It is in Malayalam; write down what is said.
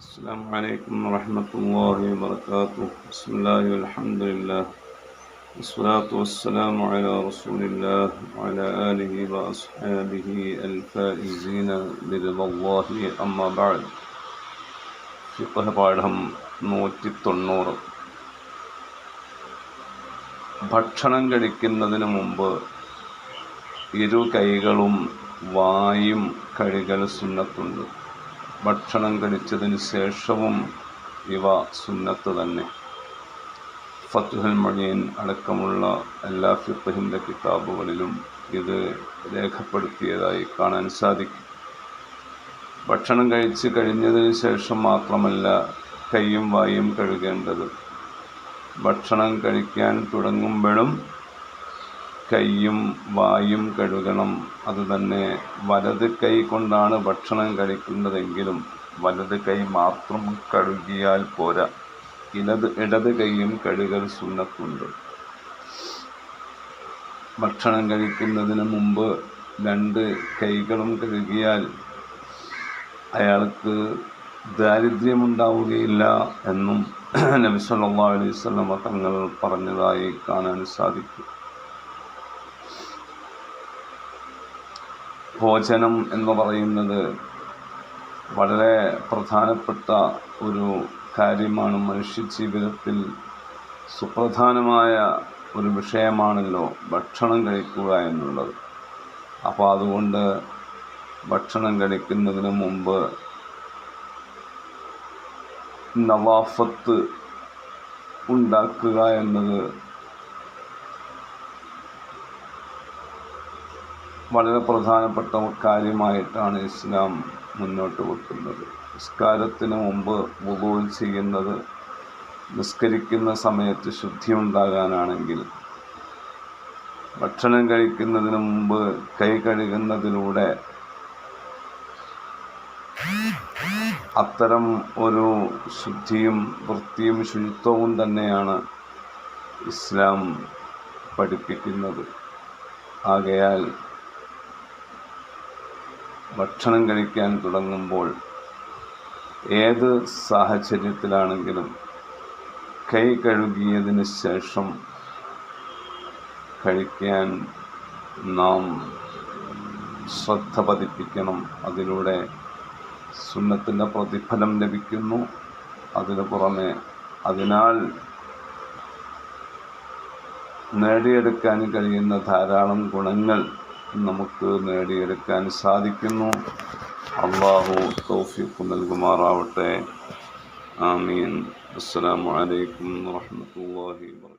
السلام عليكم ورحمة الله وبركاته بسم الله والحمد لله والصلاة والسلام على رسول الله وعلى آله وأصحابه الفائزين برضا الله أما بعد فقه പാഠം നൂറ്റി തൊണ്ണൂറ് ഭക്ഷണം കഴിക്കുന്നതിന് മുമ്പ് ഇരു കൈകളും വായും കഴുകൽ സുന്നത്തുണ്ട് ഭക്ഷണം കഴിച്ചതിന് ശേഷവും ഇവ സുന്നത്ത് തന്നെ. ഫത്തുഹൽ മൊഴീൻ അടക്കമുള്ള എല്ലാ ഫിത്തഹിന്റെ കിതാബുകളിലും ഇത് രേഖപ്പെടുത്തിയതായി കാണാൻ സാധിക്കും. ഭക്ഷണം കഴിച്ച് കഴിഞ്ഞതിന് ശേഷം മാത്രമല്ല കൈയും വായും കഴുകേണ്ടത്. ഭക്ഷണം കഴിക്കാൻ തുടങ്ങുമ്പോഴും കൈയും വായും കഴുകണം. അതുതന്നെ വലത് കൈ കൊണ്ടാണ് ഭക്ഷണം കഴിക്കുന്നതെങ്കിലും വലത് കൈ മാത്രം കഴുകിയാൽ പോരാ. ഇടത് ഇടത് കൈയും കഴുകൽ സുന്നത്തുണ്ട്. ഭക്ഷണം കഴിക്കുന്നതിന് മുമ്പ് രണ്ട് കൈകളും കഴുകിയാൽ അയാൾക്ക് ദാരിദ്ര്യമുണ്ടാവുകയില്ല എന്നും നബി സല്ലല്ലാഹു അലൈഹി വസല്ലമ തങ്ങൾ പറഞ്ഞതായി കാണാൻ സാധിക്കും. ഭോജനം എന്ന് പറയുന്നത് വളരെ പ്രധാനപ്പെട്ട ഒരു കാര്യമാണ്. മനുഷ്യ ജീവിതത്തിൽ സുപ്രധാനമായ ഒരു വിഷയമാണല്ലോ ഭക്ഷണം കഴിക്കുക എന്നുള്ളത്. അപ്പോൾ അതുകൊണ്ട് ഭക്ഷണം കഴിക്കുന്നതിന് മുമ്പ് നവാഫത്ത് ഉണ്ടാക്കുക എന്നത് വളരെ പ്രധാനപ്പെട്ട കാര്യമായിട്ടാണ് ഇസ്ലാം മുന്നോട്ട് വെക്കുന്നത്. നിസ്കാരത്തിന് മുമ്പ് വുളൂ ചെയ്യുന്നത് നിസ്കരിക്കുന്ന സമയത്ത് ശുദ്ധി ഉണ്ടാകാനാണെങ്കിൽ ഭക്ഷണം കഴിക്കുന്നതിന് മുമ്പ് കൈ കഴുകുന്നതിലൂടെ അത്തരം ഒരു ശുദ്ധിയും വൃത്തിയും ശുചിത്വവും തന്നെയാണ് ഇസ്ലാം പഠിപ്പിക്കുന്നത്. ആകയാൽ ഭക്ഷണം കഴിക്കാൻ തുടങ്ങുമ്പോൾ ഏത് സാഹചര്യത്തിലാണെങ്കിലും കൈ കഴുകിയതിന് ശേഷം കഴിക്കാൻ നാം ശ്രദ്ധ പതിപ്പിക്കണം. അതിലൂടെ സുന്നത്തിന്റെ പ്രതിഫലം ലഭിക്കുന്നു. അതിനു പുറമെ അതിനാൽ നേടിയെടുക്കാൻ കഴിയുന്ന ധാരാളം ഗുണങ്ങൾ നമുക്ക് നേടിയെടുക്കാൻ സാധിക്കുന്നു. അള്ളാഹു തൗഫീഖ് നൽകുമാറാവട്ടെ. ആമീൻ. അസ്സലാമു അലൈക്കും വാഹമത്തല്ലാഹി വബറകാതുഹു